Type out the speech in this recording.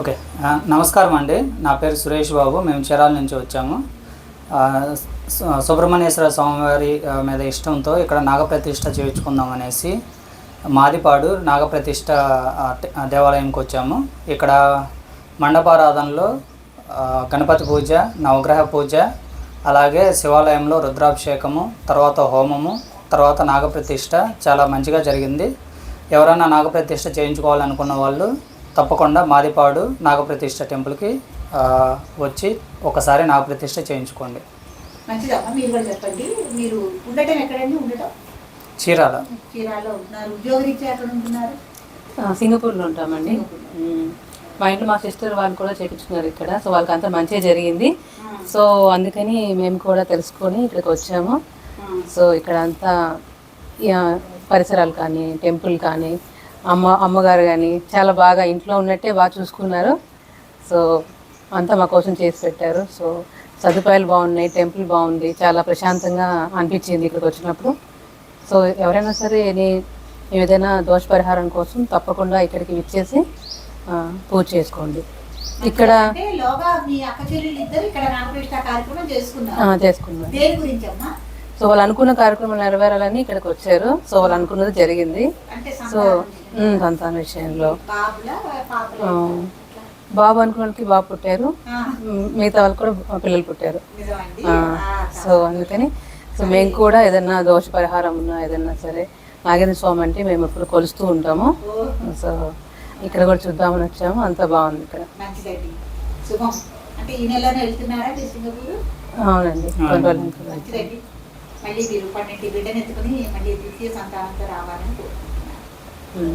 Okay. నమస్కారం అండి. నా పేరు సురేష్ బాబు. మేము చీరాల నుంచి వచ్చాము. సుబ్రహ్మణ్యేశ్వర స్వామివారి మీద ఇష్టంతో ఇక్కడ నాగప్రతిష్ఠ చేయించుకుందాం అనేసి మాదిపాడు నాగప్రతిష్ఠ దేవాలయంకి వచ్చాము. ఇక్కడ మండపారాధనలో గణపతి పూజ నవగ్రహ పూజ అలాగే శివాలయంలో రుద్రాభిషేకము తర్వాత హోమము తర్వాత నాగప్రతిష్ఠ చాలా మంచిగా జరిగింది. ఎవరైనా నాగప్రతిష్ఠ చేయించుకోవాలనుకున్న వాళ్ళు తప్పకుండా మాదిపాడు నాగప్రతిష్ఠ టెంపుల్కి ఆ, వచ్చి ఒకసారి నాగప్రతిష్ఠ చేయించుకోండి. మంచిదమ్మా మీరు కూడా చెప్పండి. మీరు ఉండటం ఎక్కడండి ఉండటం? చీరాల. చీరాల్లో ఉంటున్నారు. ఉద్యోగరీత్యా ఎక్కడ ఉంటున్నారు? ఆ, సింగపూర్లో ఉంటామండి. మా ఇంట్లో మా సిస్టర్ వాళ్ళు కూడా చేయించుకున్నారు ఇక్కడ. సో వాళ్ళకి అంతా మంచిగా జరిగింది సో అందుకని మేము కూడా తెలుసుకొని ఇక్కడికి వచ్చాము. సో ఇక్కడ అంతా పరిసరాలు కానీ టెంపుల్ కానీ అమ్మ అమ్మగారు కానీ చాలా బాగా ఇంట్లో ఉన్నట్టే బాగా చూసుకున్నారు. సో అంతా మా కోసం చేసి పెట్టారు. సో సదుపాయాలు బాగున్నాయి టెంపుల్ బాగుంది చాలా ప్రశాంతంగా అనిపించింది ఇక్కడికి వచ్చినప్పుడు. సో ఎవరైనా సరే నీ- ఏదైనా దోష పరిహారం కోసం తప్పకుండా ఇక్కడికి విచ్చేసి పూజ చేసుకోండి. ఇక్కడ చేసుకున్నాం సో వాళ్ళు అనుకున్న కార్యక్రమం నెరవేరాలని ఇక్కడికి వచ్చారు. సో వాళ్ళు అనుకున్నది జరిగింది. అంటే సో సంతానం విషయంలో. బాబుల పాపల? ఆ, బాబు అనుకున్న వాళ్ళకి బాబు పుట్టారు. మిగతా వాళ్ళు కూడా పిల్లలు పుట్టారు. సో అందుకని సో మేము కూడా ఏదైనా దోష పరిహారం ఉన్నా ఏదైనా సరే నాగేంద్ర స్వామి అంటే మేము ఇప్పుడు కొలుస్తూ ఉంటాము. సో ఇక్కడ కూడా చూద్దామని వచ్చాము. అంతా బాగుంది ఇక్కడ. అవునండి. మళ్ళీ మీరు పన్నెండు బిడ్డను ఎత్తుకుని మళ్ళీ ద్వితీయ సంతానంతో రావాలని కోరుకుంటున్నాను